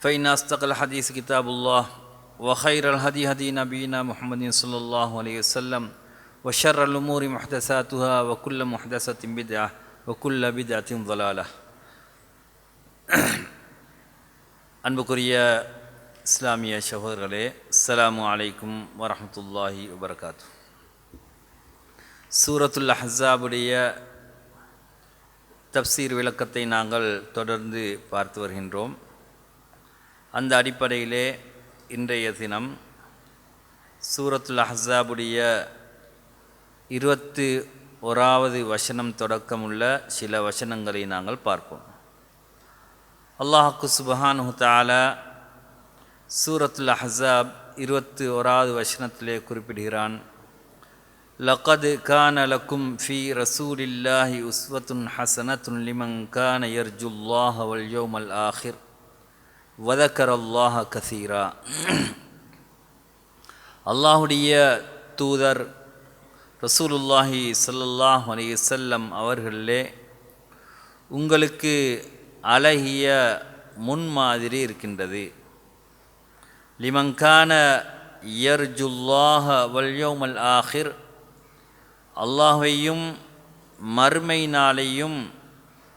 فإن أصدق الحديث كتاب الله وخير الهدي هدي نبينا محمد صلى الله عليه وسلم وشر الأمور محدثاتها وكل محدثة بدعة وكل بدعة ضلالة அன்புக்குரிய இஸ்லாமிய சகோதரர்களே அஸ்ஸலாமு அலைக்கும் வரஹமத்துல்லாஹி வபரகாத்து சூரத்துல் அஹ்ஸாபுடைய தப்சீர் விளக்கத்தை நாங்கள் தொடர்ந்து பார்த்து வருகின்றோம் அந்த அடிப்படையிலே இன்றைய தினம் சூரத்துல் அஹாபுடைய இருபத்து ஓராவது வசனம் தொடக்கமுள்ள சில வசனங்களை நாங்கள் பார்ப்போம். அல்லாஹுக்கு சுபஹானு தாலா சூரத்துல் அஹாப் இருபத்தி ஓராவது வசனத்திலே குறிப்பிடுகிறான் லகது கான லக்கும் ஃபி ரசூலில்லாஹி உஸ்வத்துன் ஹசனத்துன் லிமன் கான யர்ஜுல்லாஹ் வல் யோமல் ஆஹிர். வதக்கர் அல்லாஹ கசீரா. அல்லாஹுடைய தூதர் ரசூலுல்லாஹி சல்லல்லாஹ் அலையுசல்லம் அவர்களே உங்களுக்கு அழகிய முன்மாதிரி இருக்கின்றது. லிமங்கான யர்ஜுல்லாஹ வல்யோமல் ஆஹிர் அல்லாஹையும் மறுமை நாளையும்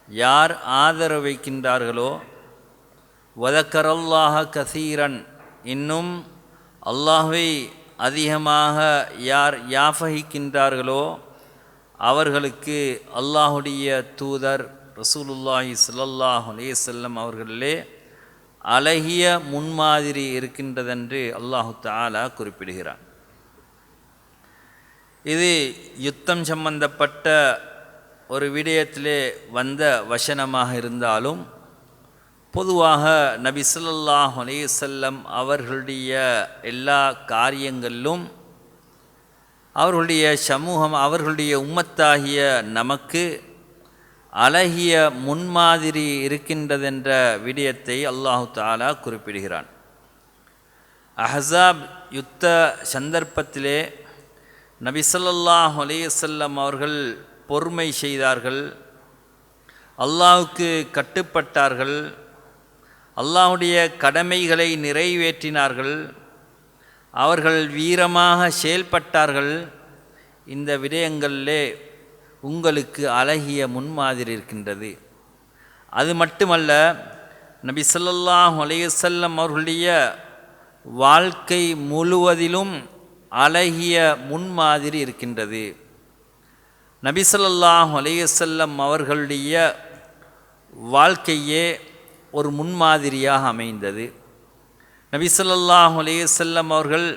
யார் ஆதரவு வைக்கின்றார்களோ வதக்கரல்லாஹ கசீரன். இன்னும் அல்லாஹை அதிகமாக யார் யாபகிக்கின்றார்களோ அவர்களுக்கு அல்லாஹுடைய தூதர் ரசூலுல்லாஹி சல்லாஹ் அலேசல்லம் அவர்களிலே அழகிய முன்மாதிரி இருக்கின்றதென்று அல்லாஹு தாலா குறிப்பிடுகிறான். இது யுத்தம் சம்பந்தப்பட்ட ஒரு விடயத்திலே வந்த வசனமாக இருந்தாலும் பொதுவாக நபி சொல்லாஹ் அலேசல்லம் அவர்களுடைய எல்லா காரியங்களிலும் அவர்களுடைய சமூகம் அவர்களுடைய உம்மத்தாகிய நமக்கு அழகிய முன்மாதிரி இருக்கின்றதென்ற விடயத்தை அல்லாஹு தாலா குறிப்பிடுகிறான். அஹசாப் யுத்த சந்தர்ப்பத்திலே நபிசல்லாஹ் அலேசல்லம் அவர்கள் பொறுமை செய்தார்கள் அல்லாஹுக்கு கட்டுப்பட்டார்கள் அல்லாஹுடைய கடமைகளை நிறைவேற்றினார்கள். அவர்கள் வீரமாக செயல்பட்டார்கள். இந்த விடயங்களிலே உங்களுக்கு அழகிய முன்மாதிரி இருக்கின்றது. அது மட்டுமல்ல நபி சொல்லாஹ் அலையுசல்லம் அவர்களுடைய வாழ்க்கை முழுவதிலும் அழகிய முன்மாதிரி இருக்கின்றது. நபி சொல்லாஹ் அலையுசல்லம் அவர்களுடைய வாழ்க்கையே ஒரு முன்மாதிரியாக அமைந்தது. நபி அலையசல்லம் அவர்கள்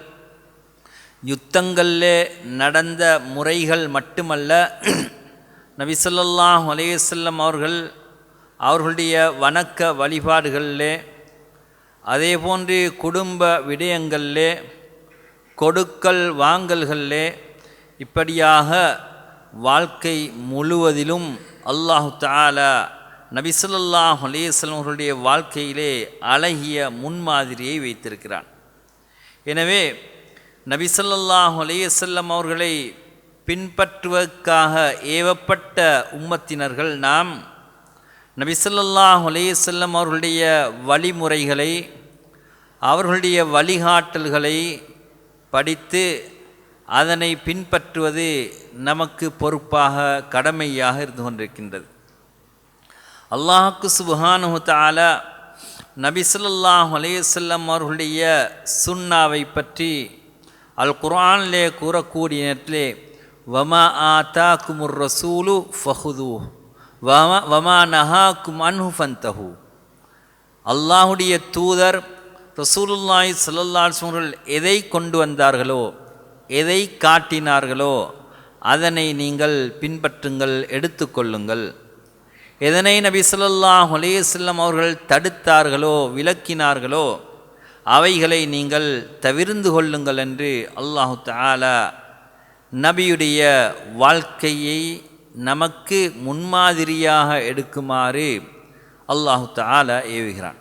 யுத்தங்களில் நடந்த முறைகள் மட்டுமல்ல நபி அலையசல்லம் அவர்கள் அவர்களுடைய வணக்க வழிபாடுகளிலே அதே போன்று குடும்ப விடயங்களில் கொடுக்கல் வாங்கல்களில் இப்படியாக வாழ்க்கை முழுவதிலும் அல்லாஹு தாலா நபிசல்லாஹ் அலேஸ்லம் அவர்களுடைய வாழ்க்கையிலே அழகிய முன்மாதிரியை வைத்திருக்கிறான். எனவே நபிசல்லாஹ் அலேசல்லம் அவர்களை பின்பற்றுவதற்காக ஏவப்பட்ட உம்மத்தினர்கள் நாம் நபிசல்லாஹ் அலேசல்லம் அவர்களுடைய வழிமுறைகளை அவர்களுடைய வழிகாட்டல்களை படித்து அதனை பின்பற்றுவது நமக்கு பொறுப்பாக கடமையாக இருந்து கொண்டிருக்கின்றது. அல்லாஹுக்கு சுபஹானு தாலா நபி ஸல்லல்லாஹு அவர்களுடைய சுன்னாவை பற்றி அல் குரானிலே கூறக்கூடிய நேரத்திலே வமா ஆதாக்குமுர் ரசூலு ஃபஹுது வமா வமா நஹாக்கும் அன்ஹு ஃபந்தஹு. அல்லாஹுடைய தூதர் ரசூலுல்லாஹி ஸல்லல்லாஹு எதை கொண்டு வந்தார்களோ எதை காட்டினார்களோ அதனை நீங்கள் பின்பற்றுங்கள் எடுத்துக்கொள்ளுங்கள் எதனை நபி ஸல்லல்லாஹு அலைஹி அவர்கள் தடுத்தார்களோ விளக்கினார்களோ அவைகளை நீங்கள் தவிர்ந்து கொள்ளுங்கள் என்று அல்லாஹு தாலா நபியுடைய வாழ்க்கையை நமக்கு முன்மாதிரியாக எடுக்குமாறு அல்லாஹு தாலா ஏவுகிறான்.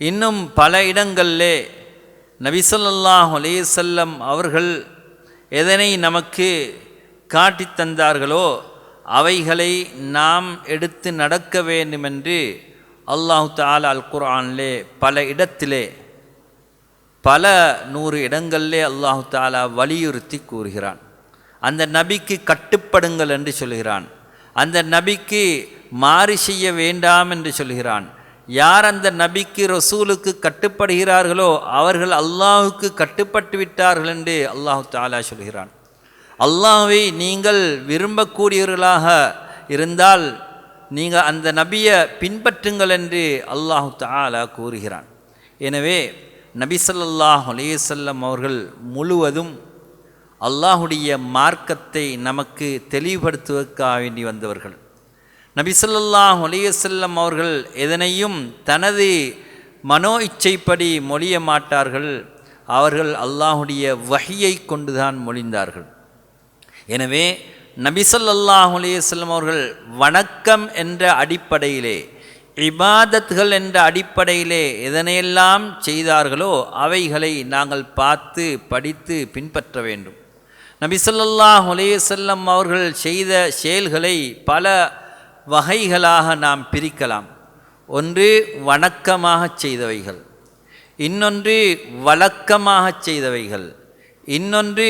இன்னும் பல இடங்களிலே நபிசல்லாஹ் அலேசல்லம் அவர்கள் எதனை நமக்கு காட்டித் தந்தார்களோ அவைகளை நாம் எடுத்து நடக்க வேண்டுமென்று அல்லாஹு தாலா அல் குர்ஆனிலே பல இடத்திலே பல நூறு இடங்களிலே அல்லாஹு தாலா வலியுறுத்தி கூறுகிறான். அந்த நபிக்கு கட்டுப்படுங்கள் என்று சொல்கிறான். அந்த நபிக்கு மாறி செய்ய வேண்டாம் என்று சொல்கிறான். யார் அந்த நபிக்கு ரசூலுக்கு கட்டுப்படுகிறார்களோ அவர்கள் அல்லாஹுக்கு கட்டுப்பட்டு விட்டார்கள் என்று அல்லாஹு தாலா சொல்கிறான். அல்லாவை நீங்கள் விரும்பக்கூடியவர்களாக இருந்தால் நீங்கள் அந்த நபியை பின்பற்றுங்கள் என்று அல்லாஹு தாலா கூறுகிறான். எனவே நபி ஸல்லல்லாஹு அலைஹி அவர்கள் முழுவதும் அல்லாஹுடைய மார்க்கத்தை நமக்கு தெளிவுபடுத்துவதற்காக வேண்டி வந்தவர்கள். நபி ஸல்லல்லாஹு அலைஹி அவர்கள் எதனையும் தனது மனோ இச்சைப்படி மொழிய மாட்டார்கள் அவர்கள் அல்லாஹுடைய வகையை கொண்டுதான் மொழிந்தார்கள். எனவே நபி அலையம் அவர்கள் வணக்கம் என்ற அடிப்படையிலே இபாதத்கள் என்ற அடிப்படையிலே எதனையெல்லாம் செய்தார்களோ அவைகளை நாங்கள் பார்த்து படித்து பின்பற்ற வேண்டும். நபிசல்லாஹ் ஸல்லல்லாஹு அவர்கள் செய்த செயல்களை பல வகைகளாக நாம் பிரிக்கலாம். ஒன்று வணக்கமாகச் செய்தவைகள். இன்னொன்று வழக்கமாகச் செய்தவைகள். இன்னொன்று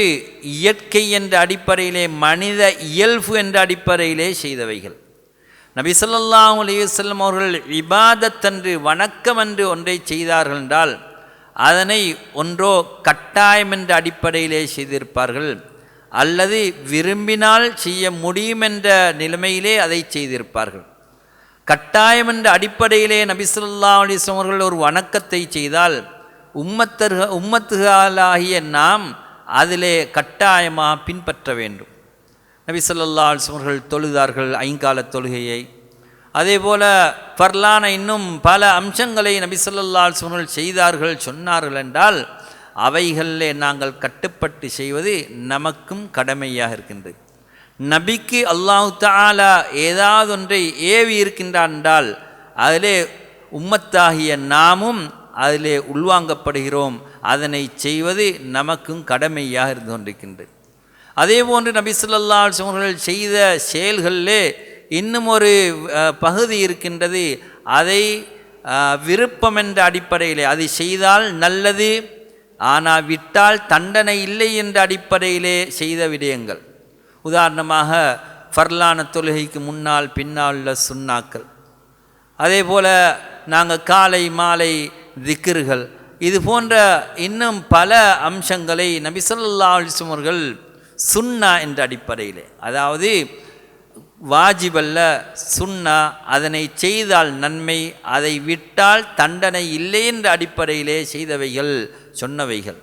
இயற்கை என்ற அடிப்படையிலே மனித இயல்பு என்ற அடிப்படையிலே செய்தவைகள். நபி ஸல்லல்லாஹு அலையுசல்லம் அவர்கள் இபாதத்தன்று வணக்கம் என்று ஒன்றை செய்தார்கள் என்றால் அதனை ஒன்றோ கட்டாயம் என்ற அடிப்படையிலே செய்திருப்பார்கள் அல்லது விரும்பினால் செய்ய முடியும் என்ற நிலைமையிலே அதை செய்திருப்பார்கள். கட்டாயம் என்ற அடிப்படையிலே நபிசுல்லா அலிஸ்லாம் அவர்கள் ஒரு வணக்கத்தை செய்தால் உம்மத்தர்க உம்மத்துகளாகிய நாம் அதிலே கட்டாயமாக பின்பற்ற வேண்டும். நபி சொல்லல்லா அலைஹி தொழுதார்கள் ஐங்கால தொழுகையை. அதே போல் ஃபர்லான இன்னும் பல அம்சங்களை நபி சொல்லல்லா அலைஹி செய்தார்கள் சொன்னார்கள் என்றால் அவைகளிலே நாங்கள் கட்டுப்பட்டு செய்வது நமக்கும் கடமையாக இருக்கின்றது. நபிக்கு அல்லாஹு தாலா ஏதாவது ஒன்றை ஏவி இருக்கின்றான் என்றால் அதிலே உம்மத்தாகிய நாமும் அதிலே உள்வாங்கப்படுகிறோம். அதனை செய்வது நமக்கும் கடமையாக இருந்து கொண்டிருக்கின்றது. அதே போன்று நபி அவர்கள் செய்த செயல்களிலே இன்னும் ஒரு பகுதி இருக்கின்றது. அதை விருப்பம் என்ற அடிப்படையிலே அதை செய்தால் நல்லது ஆனால் விட்டால் தண்டனை இல்லை என்ற அடிப்படையிலே செய்த விடயங்கள். உதாரணமாக ஃபர்லான தொழுகைக்கு முன்னால் பின்னால் உள்ள சுண்ணாக்கள். அதே போல் நாங்கள் காலை மாலை திக்ருகள் இது போன்ற இன்னும் பல அம்சங்களை நபி ஸல்லல்லாஹு அவர்கள் சுன்னா என்ற அடிப்படையிலே. அதாவது வாஜிபல்ல சுன்னா அதனை செய்தால் நன்மை அதை விட்டால் தண்டனை இல்லை என்ற அடிப்படையிலே செய்தவைகள் சொன்னவைகள்.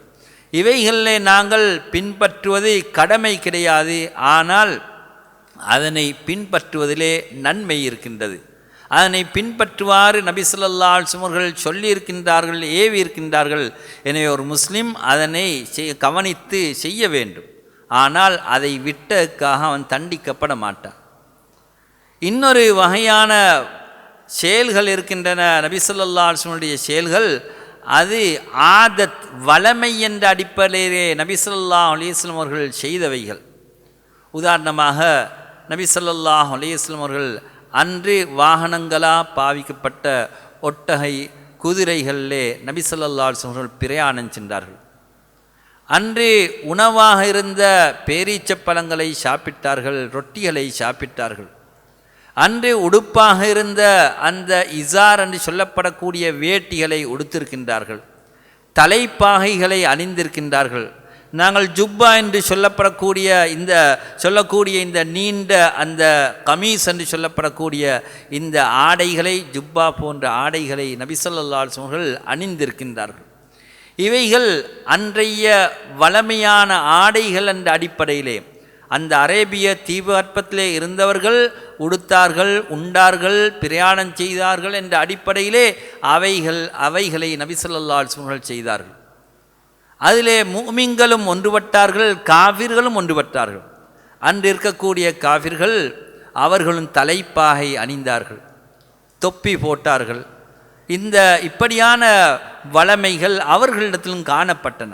இவைகளிலே நாங்கள் பின்பற்றுவது கடமை கிடையாது ஆனால் அதனை பின்பற்றுவதிலே நன்மை இருக்கின்றது. அதனை பின்பற்றுவாறு நபி ஸல்லல்லாஹு அலைஹி சொல்லியிருக்கின்றார்கள் ஏவி இருக்கின்றார்கள் எனவே ஒரு முஸ்லீம் அதனை செய் கவனித்து செய்ய வேண்டும். ஆனால் அதை விட்டதுக்காக அவன் தண்டிக்கப்பட மாட்டான். இன்னொரு வகையான செயல்கள் இருக்கின்றன. நபி ஸல்லல்லாஹு செயல்கள் அது ஆதத் வளமை என்ற அடிப்படையிலே நபி ஸல்லல்லாஹு அவர்கள் செய்தவைகள். உதாரணமாக நபி ஸல்லல்லாஹு அவர்கள் அன்று வாகனங்களாக பாவிக்கப்பட்ட ஒட்டகை குதிரைகளிலே நபிசல்லால் ஸல்லல்லாஹு அவர்கள் பிரயாணம் சென்றார்கள். அன்று உணவாக இருந்த பேரீச்சப்பழங்களை சாப்பிட்டார்கள் ரொட்டிகளை சாப்பிட்டார்கள். அன்று உடுப்பாக இருந்த அந்த இசார் என்று சொல்லப்படக்கூடிய வேட்டிகளை உடுத்திருக்கின்றார்கள். தலைப்பாகைகளை அணிந்திருக்கின்றார்கள். நாங்கள் ஜுப்பா என்று சொல்லப்படக்கூடிய இந்த சொல்லக்கூடிய இந்த நீண்ட அந்த கமீஸ் என்று சொல்லப்படக்கூடிய இந்த ஆடைகளை ஜுப்பா போன்ற ஆடைகளை நபிசல்லால் அவர்கள் அணிந்திருக்கின்றார்கள். இவைகள் அன்றைய வளமையான ஆடைகள் என்ற அடிப்படையிலே அந்த அரேபிய தீபகற்பத்திலே இருந்தவர்கள் உடுத்தார்கள் உண்டார்கள் பிரயாணம் செய்தார்கள் என்ற அடிப்படையிலே அவைகள் அவைகளை நபிசல்லால் அவர்கள் செய்தார்கள். அதிலே மூமிங்களும் ஒன்றுபட்டார்கள் காவிர்களும் ஒன்றுபட்டார்கள். அன்று இருக்கக்கூடிய காவிர்கள் அவர்களும் தலைப்பாகை அணிந்தார்கள் தொப்பி போட்டார்கள். இந்த இப்படியான வளமைகள் அவர்களிடத்திலும் காணப்பட்டன.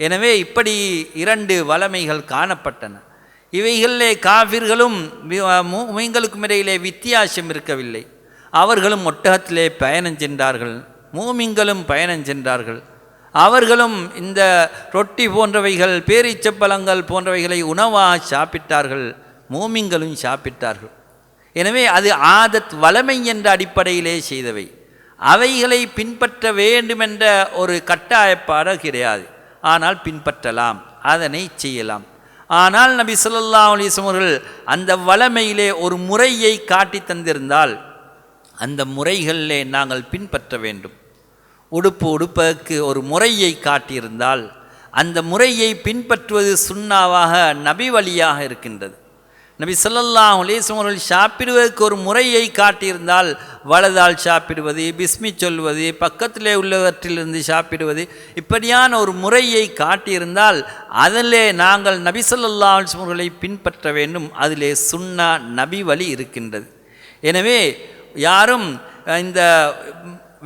எனவே இப்படி இரண்டு வளமைகள் காணப்பட்டன. இவைகளிலே காவிர்களும் மூமிங்களுக்கும் இடையிலே வித்தியாசம் இருக்கவில்லை. அவர்களும் ஒட்டகத்திலே பயணம் சென்றார்கள் மூமிங்களும் பயணம் சென்றார்கள். அவர்களும் இந்த ரொட்டி போன்றவைகள் பேரீச்சப்பழங்கள் போன்றவைகளை உணவாக சாப்பிட்டார்கள் மூமிங்களும் சாப்பிட்டார்கள். எனவே அது ஆதத் வளமை என்ற அடிப்படையிலே செய்தவை. அவைகளை பின்பற்ற வேண்டுமென்ற ஒரு கட்டாயப்பாடு கிடையாது. ஆனால் பின்பற்றலாம் அதனை செய்யலாம். ஆனால் நபி சொல்லல்லா அலிஸ்லம் அவர்கள் அந்த வளமையிலே ஒரு முறையை காட்டி தந்திருந்தால் அந்த முறைகளிலே நாங்கள் பின்பற்ற வேண்டும். உடுப்பு உடுப்பதற்கு ஒரு முறையை காட்டியிருந்தால் அந்த முறையை பின்பற்றுவது சுண்ணாவாக நபி வழியாக இருக்கின்றது. நபி சொல்லல்லாம் அலேசம் அவர்கள் சாப்பிடுவதற்கு ஒரு முறையை காட்டியிருந்தால் வலதால் சாப்பிடுவது பிஸ்மி சொல்வது பக்கத்திலே உள்ளவற்றிலிருந்து சாப்பிடுவது இப்படியான ஒரு முறையை காட்டியிருந்தால் அதிலே நாங்கள் நபி சொல்லல்லா அவர்களை பின்பற்ற வேண்டும். அதிலே சுண்ணா நபி வழி இருக்கின்றது. எனவே யாரும் இந்த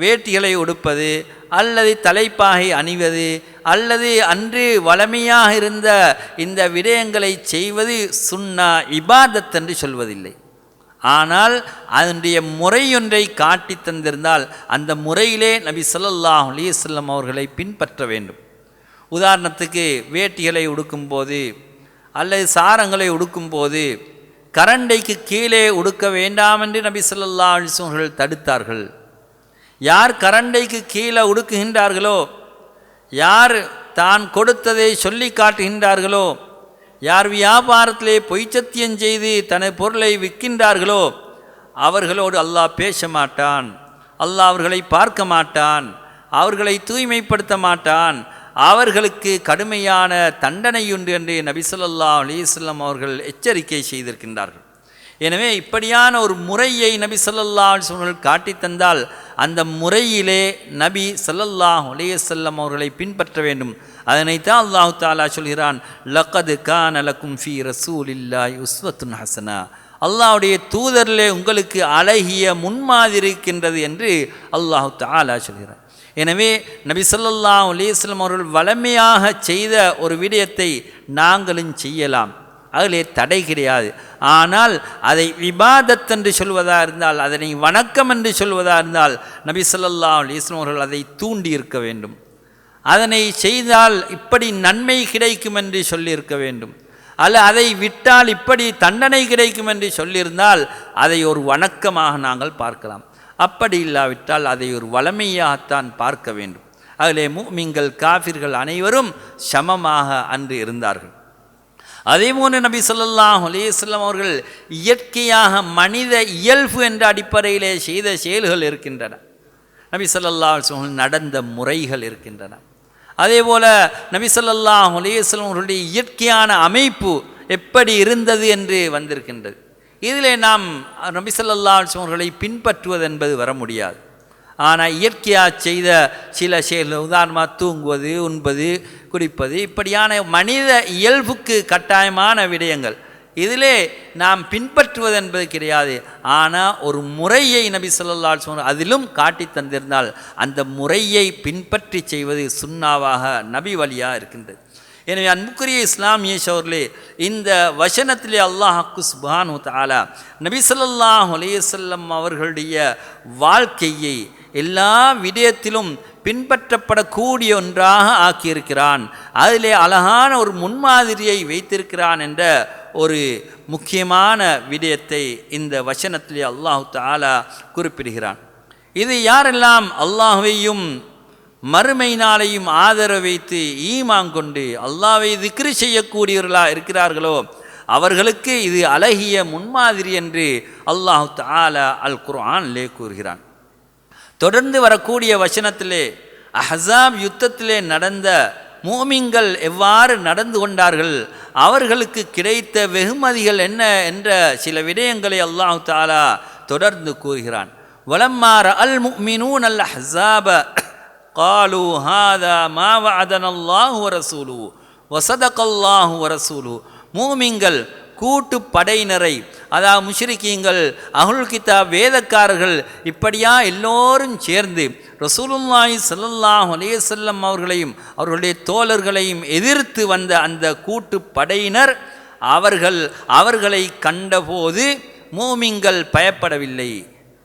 வேட்டிகளை உடுப்பது அல்லது தலைப்பாகை அணிவது அல்லது அன்று வளமையாக இருந்த இந்த விடயங்களை செய்வது சுன்னா இபாதத் என்று சொல்வதில்லை. ஆனால் அதனுடைய முறையொன்றை காட்டி தந்திருந்தால் அந்த முறையிலே நபி ஸல்லல்லாஹு அலிசல்லம் அவர்களை பின்பற்ற வேண்டும். உதாரணத்துக்கு வேட்டிகளை உடுக்கும்போது அல்லது சாரங்களை உடுக்கும்போது கரண்டைக்கு கீழே உடுக்க வேண்டாம் என்று நபி ஸல்லல்லாஹு அலைஹி தடுத்தார்கள். யார் கரண்டைக்கு கீழே உடுக்குகின்றார்களோ யார் தான் கொடுத்ததை சொல்லி காட்டுகின்றார்களோ யார் வியாபாரத்திலே பொய்ச்சத்தியம் செய்து தனது பொருளை விற்கின்றார்களோ அவர்களோடு அல்லாஹ் பேச மாட்டான் அல்லாஹ் அவர்களை பார்க்க மாட்டான் அவர்களை தூய்மைப்படுத்த மாட்டான். அவர்களுக்கு கடுமையான தண்டனையுண்டு என்று நபிசல்லா அலிஸ்லாம் அவர்கள் எச்சரிக்கை செய்திருக்கின்றார்கள். எனவே இப்படியான ஒரு முறையை நபி ஸல்லல்லாஹு அலைஹி வஸல்லம் காட்டி தந்தால் அந்த முறையிலே நபி சல்லல்லாஹ் அலைஹி அவர்களை பின்பற்ற வேண்டும். அதனைத்தான் அல்லாஹு தாலா சொல்கிறான் லக்கது கான் அலக்கும் ஃபி ரசூல் இல்லாய் உஸ்வத்துன் ஹசனா. அல்லாஹுடைய தூதரிலே உங்களுக்கு அழகிய முன்மாதிரி இருக்கின்றது என்று அல்லாஹு தாலா சொல்கிறான். எனவே நபி சொல்லல்லா அலைஹி அவர்கள் வளமையாக செய்த ஒரு விடயத்தை நாங்களும் செய்யலாம். அதிலே தடை கிடையாது. ஆனால் அதை விவாதத் என்று சொல்வதாக இருந்தால் அதனை வணக்கம் என்று சொல்வதாக இருந்தால் நபி சொல்லல்லா அலைஹி அவர்கள் அதை தூண்டி இருக்க வேண்டும். அதனை செய்தால் இப்படி நன்மை கிடைக்கும் என்று சொல்லியிருக்க வேண்டும். அல்ல அதை விட்டால் இப்படி தண்டனை கிடைக்கும் என்று சொல்லியிருந்தால் அதை ஒரு வணக்கமாக நாங்கள் பார்க்கலாம். அப்படி இல்லாவிட்டால் அதை ஒரு வளமையாகத்தான் பார்க்க வேண்டும். அதிலே மூமிங்கள் காஃபிர்கள் அனைவரும் சமமாக அன்று இருந்தார்கள். அதே போன்று நபி ஸல்லல்லாஹு அலைஹி அவர்கள் இயற்கையாக மனித இயல்பு என்ற அடிப்படையிலே செய்த செயல்கள் இருக்கின்றன. நபி ஸல்லல்லாஹு அவர்கள் நடந்த முறைகள் இருக்கின்றன. அதே போல் நபி ஸல்லல்லாஹு அலைஹி அவர்களுடைய இயற்கையான அமைப்பு எப்படி இருந்தது என்று வந்திருக்கின்றது. இதிலே நாம் நபி ஸல்லல்லாஹு அவர்களை பின்பற்றுவது என்பது வர முடியாது. ஆனால் இயற்கையாக செய்த சில செயல்கள் உதாரணமாக தூங்குவது உண்பது குடிப்பது இப்படியான மனித இயல்புக்கு கட்டாயமான விடயங்கள். இதிலே நாம் பின்பற்றுவது என்பது கிடையாது. ஆனால் ஒரு முறையை நபி சொல்லா சொன்ன அதிலும் காட்டி தந்திருந்தால் அந்த முறையை பின்பற்றி செய்வது சுண்ணாவாக நபி வழியாக இருக்கின்றது. எனவே அன்புக்குரிய இஸ்லாமிய சோர்லே இந்த வசனத்திலே அல்லாஹாக்கு சுபானு தாலா நபி ஸல்லல்லாஹு அலைஹி அவர்களுடைய வாழ்க்கையை எல்லா விடயத்திலும் பின்பற்றப்படக்கூடிய ஒன்றாக ஆக்கியிருக்கிறான். அதிலே அழகான ஒரு முன்மாதிரியை வைத்திருக்கிறான் என்ற ஒரு முக்கியமான விடயத்தை இந்த வசனத்திலே அல்லாஹு தாலா குறிப்பிடுகிறான். இது யாரெல்லாம் அல்லாஹுவையும் மறுமை நாளையும் ஆதரவு வைத்து ஈமாங் கொண்டு அல்லாவை திக்ரி செய்யக்கூடியவர்களாக இருக்கிறார்களோ அவர்களுக்கு இது அழகிய முன்மாதிரி என்று அல்லாஹு தாலா அல் குர்ஆன்லே கூறுகிறான். தொடர்ந்து வரக்கூடிய வசனத்திலே அஹசாப் யுத்தத்திலே நடந்த மூமிங்கள் எவ்வாறு நடந்து கொண்டார்கள் அவர்களுக்கு கிடைத்த வெகுமதிகள் என்ன என்ற சில விடயங்களை அல்லாஹு தாலா தொடர்ந்து கூறுகிறான். வளம்மாற அல் முக்மினூன் அல் ஹசாப காலு ஹாதா மாவ அதனல்லாஹு வரசூலு வசதகல்லாஹு வரசூலு மூமிங்கள் கூட்டு படையினரை அதாவது முஷ்ரிக்கீங்கள் அகுல் கித்தா வேதக்காரர்கள் இப்படியா எல்லோரும் சேர்ந்து ரசூலுல்லாய் ஸல்லல்லாஹு அலைஹி அவர்களையும் அவர்களுடைய தோழர்களையும் எதிர்த்து வந்த அந்த கூட்டு படையினர் அவர்கள் அவர்களை கண்டபோது மூமிங்கள் பயப்படவில்லை.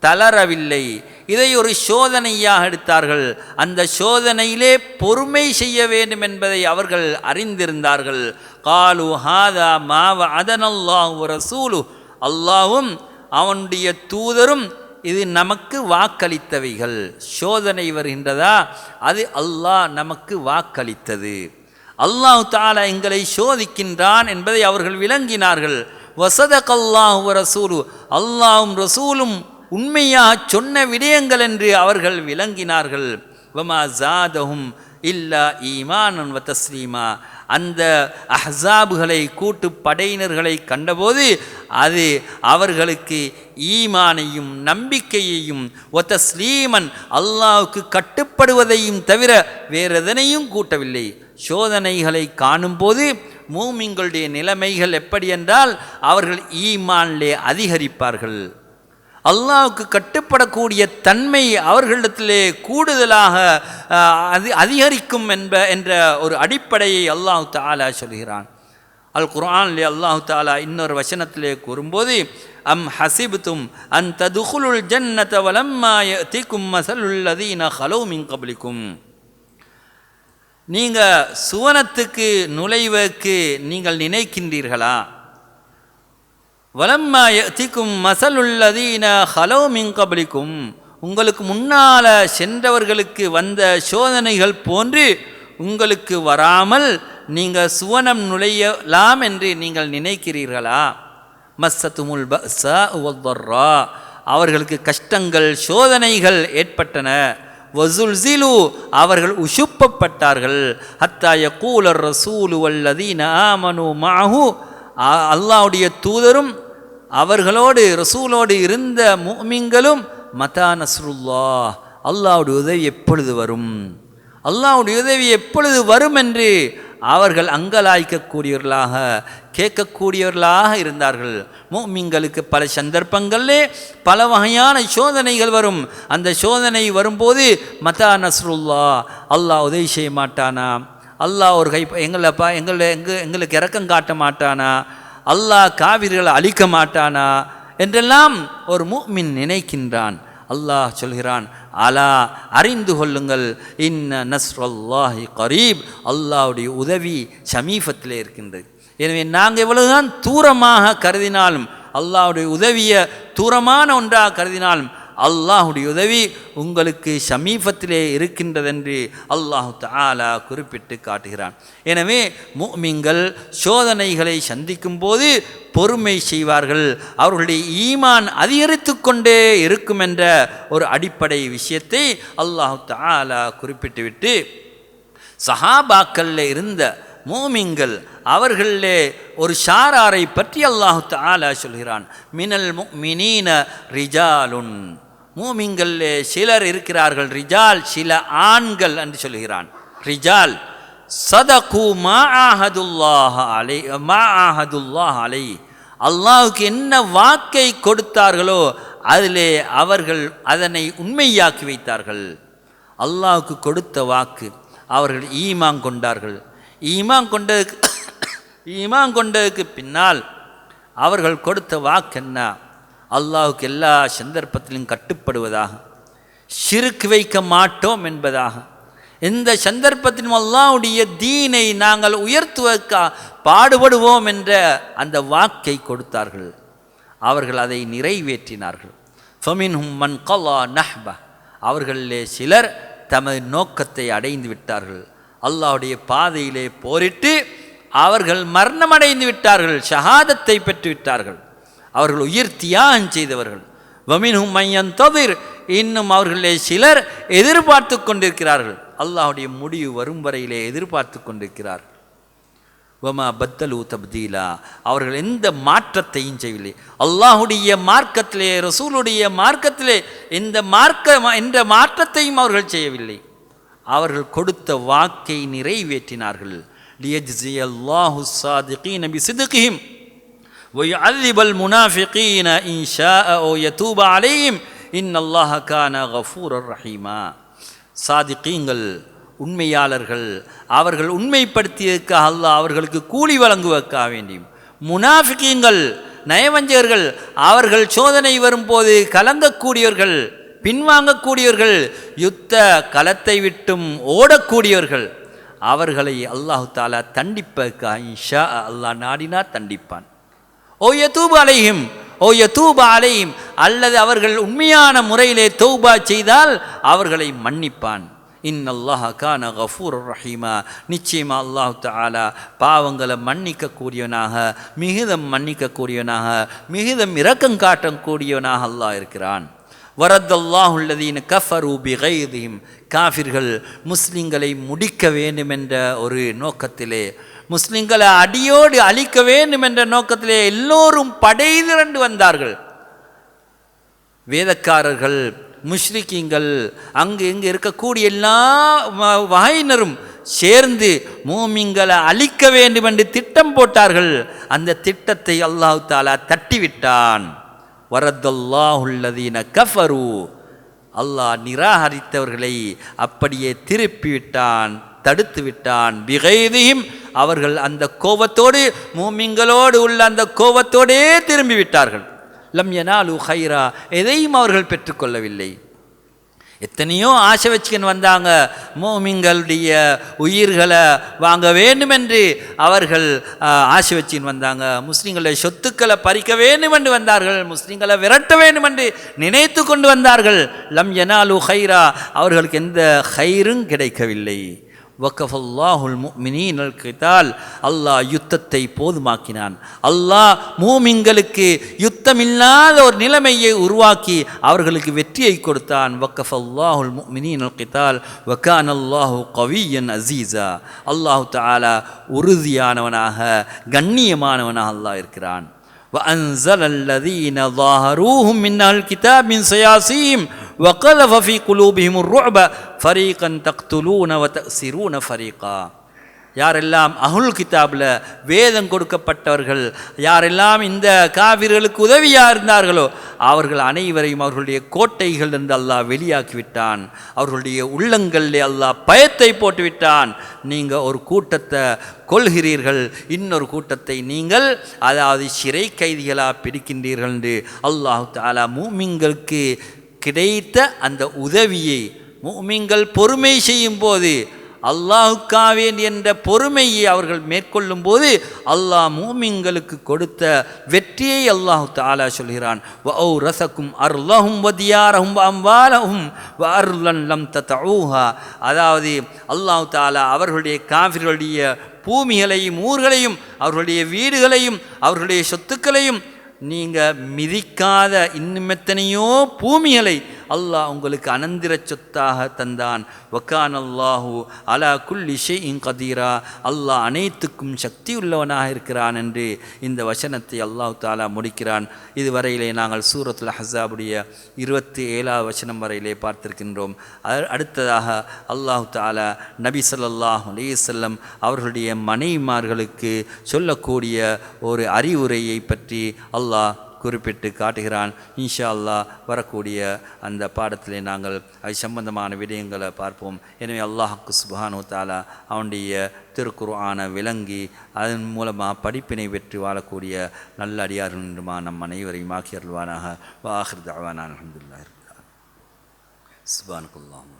தளரவில்லை. இதை ஒரு சோதனையாக எடுத்தார்கள். அந்த சோதனையிலே பொறுமை செய்ய வேண்டும் என்பதை அவர்கள் அறிந்திருந்தார்கள். காலு ஹாதா மாவ அதனல்லாஹு ரசூலு. அல்லாவும் அவனுடைய தூதரும் இது நமக்கு வாக்களித்தவைகள். சோதனை வருகின்றதா? அது அல்லாஹ் நமக்கு வாக்களித்தது. அல்லாஹ் தாலா எங்களை சோதிக்கின்றான் என்பதை அவர்கள் விளங்கினார்கள். வசதகல்லாஹு ரசூலு. அல்லாவும் ரசூலும் உண்மையா சொன்ன விடயங்கள் என்று அவர்கள் விளங்கினார்கள். வமா ஜாதஹும் இல்லா ஈமானன் வ அந்த அஹ்ஸாபுகளை கூட்டு படையினர்களை கண்டபோது அது அவர்களுக்கு ஈமானையும் நம்பிக்கையையும் ஒத்த ஸ்ரீமன் அல்லாவுக்கு கட்டுப்படுவதையும் தவிர வேறெதனையும் கூட்டவில்லை. சோதனைகளை காணும்போது மூமிங்களுடைய நிலைமைகள் எப்படி என்றால் அவர்கள் ஈமான்லே அதிகரிப்பார்கள். அல்லாவுக்கு கட்டுப்படக்கூடிய தன்மை அவர்களிடத்திலே கூடுதலாக அது அதிகரிக்கும் என்ப என்ற ஒரு அடிப்படையை அல்லாஹு தாலா சொல்கிறான். அல் குர்ஆன்லே அல்லாஹு தாலா இன்னொரு வசனத்திலே கூறும்போது அம் ஹசிபுத்தும் அன் ததுகுலுல் ஜன்னத வலம்மா யத்திக்கும் மசலுல்லதீன ஹலோ மின் கபலிக்கும். நீங்கள் சுவனத்துக்கு நுழைவதற்கு நீங்கள் நினைக்கின்றீர்களா? வலம்மா யத்திக்கும் மசலுல்லதீன ஹலோ மிங்கபலிக்கும் உங்களுக்கு முன்னால் சென்றவர்களுக்கு வந்த சோதனைகள் போன்று உங்களுக்கு வராமல் நீங்கள் சுவனம் நுழையலாம் என்று நீங்கள் நினைக்கிறீர்களா? மஸ்ஸத்துமுல் பஸா அவர்களுக்கு கஷ்டங்கள் சோதனைகள் ஏற்பட்டன. வசுல்சிலு அவர்கள் உஷுப்பப்பட்டார்கள் ஹத்தாய கூலர் ரசூலு வல்லதீன ஆமனு மாஹு. அல்லாவுடைய தூதரும் அவர்களோடு ரசூலோடு இருந்த மூமிங்களும் மதா நஸ்ருல்லா அல்லாவுடைய உதவி எப்பொழுது வரும்? அல்லாவுடைய உதவி எப்பொழுது வரும் என்று அவர்கள் அங்கலாய்க்கக்கூடியவர்களாக கேட்கக்கூடியவர்களாக இருந்தார்கள். மூமிங்களுக்கு பல சந்தர்ப்பங்களிலே பல வகையான சோதனைகள் வரும். அந்த சோதனை வரும்போது மதா நஸ்ருல்லா அல்லாஹ் உதவி செய்ய மாட்டானா? அல்லாஹ் ஒரு கை எங்களப்பா எங்களை எங்கள் எங்களுக்கு இறக்கம் காட்ட மாட்டானா? அல்லாஹ் காவிரிகளை அழிக்க மாட்டானா? என்றெல்லாம் ஒரு மூமின் நினைக்கின்றான். அல்லாஹ் சொல்கிறான் அலா அறிந்து கொள்ளுங்கள். இன்ன நஸ்ரல்லாஹி கரீப். அல்லாவுடைய உதவி சமீபத்திலே இருக்கின்றது. எனவே நாங்கள் எவ்வளவுதான் தூரமாக கருதினாலும் அல்லாஹுடைய உதவியை தூரமான ஒன்றாக கருதினாலும் அல்லாஹுடைய உதவி உங்களுக்கு சமீபத்திலே இருக்கின்றதென்று அல்லாஹு தாலா குறிப்பிட்டு காட்டுகிறான். எனவே மூமிங்கள் சோதனைகளை சந்திக்கும் போது பொறுமை செய்வார்கள். அவர்களுடைய ஈமான் அதிகரித்து கொண்டே இருக்கும் என்ற ஒரு அடிப்படை விஷயத்தை அல்லாஹு தாலா குறிப்பிட்டுவிட்டு சஹாபாக்களில் இருந்த மோமிங்கள் அவர்களிலே ஒரு ஷாராரை பற்றி அல்லாஹு தாலா சொல்கிறான். மினல் மினீன ரிஜாலுன். மூமிங்கள் சிலர் இருக்கிறார்கள். ரிஜால் சில ஆண்கள் என்று சொல்கிறான். ரிஜால் சதகு மா ஆஹதுல்லாஹ் அலை மா ஆஹதுல்லாஹ் அலை. அல்லாஹுக்கு என்ன வாக்கை கொடுத்தார்களோ அதிலே அவர்கள் அதனை உண்மையாக்கி வைத்தார்கள். அல்லாஹுக்கு கொடுத்த வாக்கு அவர்கள் ஈமாங் கொண்டார்கள். ஈமான் கொண்டதுக்கு ஈமான் கொண்டதுக்கு பின்னால் அவர்கள் கொடுத்த வாக்கு என்ன அல்லாஹுக்கு எல்லா சந்தர்ப்பத்திலும் கட்டுப்படுவதாக சிறுக்கு வைக்க மாட்டோம் என்பதாக. இந்த சந்தர்ப்பத்திலும் அல்லாவுடைய தீனை நாங்கள் உயர்த்துவதற்கா பாடுபடுவோம் என்ற அந்த வாக்கை கொடுத்தார்கள். அவர்கள் அதை நிறைவேற்றினார்கள். ஃபமின்ஹும் மன் கலா நஹ்ப. அவர்களிலே சிலர் தமது நோக்கத்தை அடைந்து விட்டார்கள். அல்லாவுடைய பாதையிலே போரிட்டு அவர்கள் மரணமடைந்து விட்டார்கள் ஷஹாதத்தை பெற்று விட்டார்கள். அவர்கள் உயிர் தியாகம் செய்தவர்கள். வமின் மையன் தவிர். இன்னும் அவர்களே சிலர் எதிர்பார்த்து கொண்டிருக்கிறார்கள். அல்லாஹுடைய முடிவு வரும் வரையிலே எதிர்பார்த்து கொண்டிருக்கிறார்கள் வமா பத்தலு தப்தீலா. அவர்கள் எந்த மாற்றத்தையும் செய்யவில்லை. அல்லாஹுடைய மார்க்கத்திலே ரசூலுடைய மார்க்கத்திலே எந்த மார்க்க எந்த மாற்றத்தையும் அவர்கள் செய்யவில்லை. அவர்கள் கொடுத்த வாக்கை நிறைவேற்றினார்கள். லியஜ்ஸி அல்லாஹு சாதிகி நபி சிதுகிஹிம் ஒய்அதிபல் முனாஃபிகீன இன்ஷா ஓ யதூபா அலையும் இன் அல்லாஹ கான கஃபூர் ரஹீமா சாதிக்கீங்கள் உண்மையாளர்கள் அவர்கள் உண்மைப்படுத்தியதுக்கு அல்லாஹ் அவர்களுக்கு கூலி வழங்குவக்க வேண்டியும். முனாஃபிகீங்கள் நயவஞ்சகர்கள் அவர்கள் சோதனை வரும்போது கலங்கக்கூடியவர்கள் பின்வாங்கக்கூடியவர்கள் யுத்த களத்தை விட்டும் ஓடக்கூடியவர்கள் அவர்களை அல்லாஹு தாலா தண்டிப்பதற்காக இன்ஷா அல்லாஹ் நாடினா தண்டிப்பான். ஓ யதூப அலையும் ஓ தூபா அலையும் அல்லது அவர்கள் உண்மையான முறையிலே தௌபா செய்தால் அவர்களை மன்னிப்பான். இன் அல்லாஹ் கான கஃபூர் ரஹீமா. நிச்சயமா அல்லாஹு தாலா பாவங்களை மன்னிக்கக்கூடியவனாக மிகுதம் மன்னிக்கக்கூடியவனாக மிகுதம் இரக்கம் காட்டக்கூடியவனாக அல்லாஹ் இருக்கிறான். வரத்தல்லாஹுல்லதீன கஃபரு பிகைதியும் காஃபிர்கள் முஸ்லிம்களை முடிக்க வேண்டும் என்ற ஒரு நோக்கத்திலே முஸ்லிம்களை அடியோடு அழிக்க வேண்டும் என்ற நோக்கத்திலே எல்லோரும் படை திரண்டு வந்தார்கள். வேதக்காரர்கள் முஷ்ரிக்கிங்கள் அங்கு இங்கு இருக்கக்கூடிய எல்லா வாயினரும் சேர்ந்து மூமிங்களை அழிக்க வேண்டும் என்று திட்டம் போட்டார்கள். அந்த திட்டத்தை அல்லாஹு தாலா தட்டிவிட்டான். வரத்தல்லாஹுல்லதீன கஃபரு. அல்லாஹ் நிராகரித்தவர்களை அப்படியே திருப்பி விட்டான் தடுத்து விட்டான். பிகைதியும் அவர்கள் அந்த கோபத்தோடு மூமிங்களோடு உள்ள அந்த கோபத்தோடே திரும்பி விட்டார்கள். லம் யனாலு ஹைரா எதையும் அவர்கள் பெற்றுக்கொள்ளவில்லை. எத்தனையோ ஆசை வச்சுக்கின்னு வந்தாங்க. மோமிங்களுடைய உயிர்களை வாங்க வேண்டும் என்று அவர்கள் ஆசை வச்சுக்கின்னு வந்தாங்க. முஸ்லீம்களை சொத்துக்களை பறிக்க வேண்டும் என்று வந்தார்கள். முஸ்லீம்களை விரட்ட வேண்டும் என்று நினைத்து கொண்டு வந்தார்கள். லம் யனாலு ஹைரா அவர்களுக்கு எந்த ஹைரும் கிடைக்கவில்லை. வக்கஃபல்லாஹுல் முஃமினீனல் கிதால். அல்லாஹ் யுத்தத்தை போதுமாக்கினான். அல்லாஹ் மூமிங்களுக்கு யுத்தமில்லாத ஒரு நிலைமையை உருவாக்கி அவர்களுக்கு வெற்றியை கொடுத்தான். வக்கஃபல்லாஹுல் முஃமினீனல் கிதால். வக்கான் அல்லாஹு கவியன் அசீஸா. அல்லாஹு தாலா உறுதியானவனாக கண்ணியமானவனாக அல்லாஹ் இருக்கிறான். وأنزل الذين ظاهروهم من أهل الكتاب من سياسيهم وقذف في قلوبهم الرعب. فريقا تقتلون وتأسرون فريقا. யாரெல்லாம் அகுல் கிதாபில் வேதம் கொடுக்கப்பட்டவர்கள் யாரெல்லாம் இந்த காவிர்களுக்கு உதவியாக இருந்தார்களோ அவர்கள் அனைவரையும் அவர்களுடைய கோட்டைகள் இருந்து அல்லாஹ் வெளியாக்கி விட்டான். அவர்களுடைய உள்ளங்களிலே அல்லாஹ் பயத்தை போட்டுவிட்டான் நீங்கள் ஒரு கூட்டத்தை கொள்கிறீர்கள் இன்னொரு கூட்டத்தை நீங்கள் அதாவது சிறை கைதிகளாக பிடிக்கின்றீர்கள் என்று அல்லாஹ் தாலா மூமிங்களுக்கு கிடைத்த அந்த உதவியை மூமிங்கள் பொறுமை செய்யும் போது அல்லாஹுக்காவேன் என்ற பொறுமையை அவர்கள் மேற்கொள்ளும் போது அல்லாஹ் மூமிங்களுக்கு கொடுத்த வெற்றியை அல்லாஹு தாலா சொல்கிறான். வ ரசக்கும் அர்லஹும் வதியாரஹும் அம்பாலஹும் வ அர்லன் லம் தத்தூஹா அதாவது அல்லாஹு தாலா அவர்களுடைய காவிர்களுடைய பூமிகளையும் ஊர்களையும் அவர்களுடைய வீடுகளையும் அவர்களுடைய சொத்துக்களையும் நீங்கள் மிதிக்காத இன்னும் எத்தனையோ பூமிகளை அல்லாஹ் உங்களுக்கு அனந்திர சொத்தாக தந்தான். வக்கான் அல்லாஹூ அலா குல்லி ஷெய்இன் கதீரா. அல்லாஹ் அனைத்துக்கும் சக்தி உள்ளவனாக இருக்கிறான் என்று இந்த வசனத்தை அல்லாஹ் தாலா முடிக்கிறான். இதுவரையிலே நாங்கள் சூரத்துல் ஹசாபுடைய இருபத்தி ஏழாவது வசனம் வரையிலே பார்த்திருக்கின்றோம். அடுத்ததாக அல்லாஹு தாலா நபி சொல்லாஹ் அலேசல்லம் அவர்களுடைய மனைவிமார்களுக்கு சொல்லக்கூடிய ஒரு அறிவுரையை பற்றி அல்லாஹ் குறிப்பிட்டு காட்டுகிறான். இன்ஷா அல்லாஹ் வரக்கூடிய அந்த பாடத்திலே நாங்கள் அது சம்பந்தமான விடயங்களை பார்ப்போம். எனவே அல்லாஹுக்கு சுபானு தாலா அவனுடைய ஆன விளங்கி அதன் மூலமாக படிப்பினை பெற்று வாழக்கூடிய நல்ல அடியார்கள் என்றுமா நம் அனைவரையும் ஆக்கியருள்வானாக வாஹிர் தாவான அலமதுல்லா சுபானுக்குல்லாம்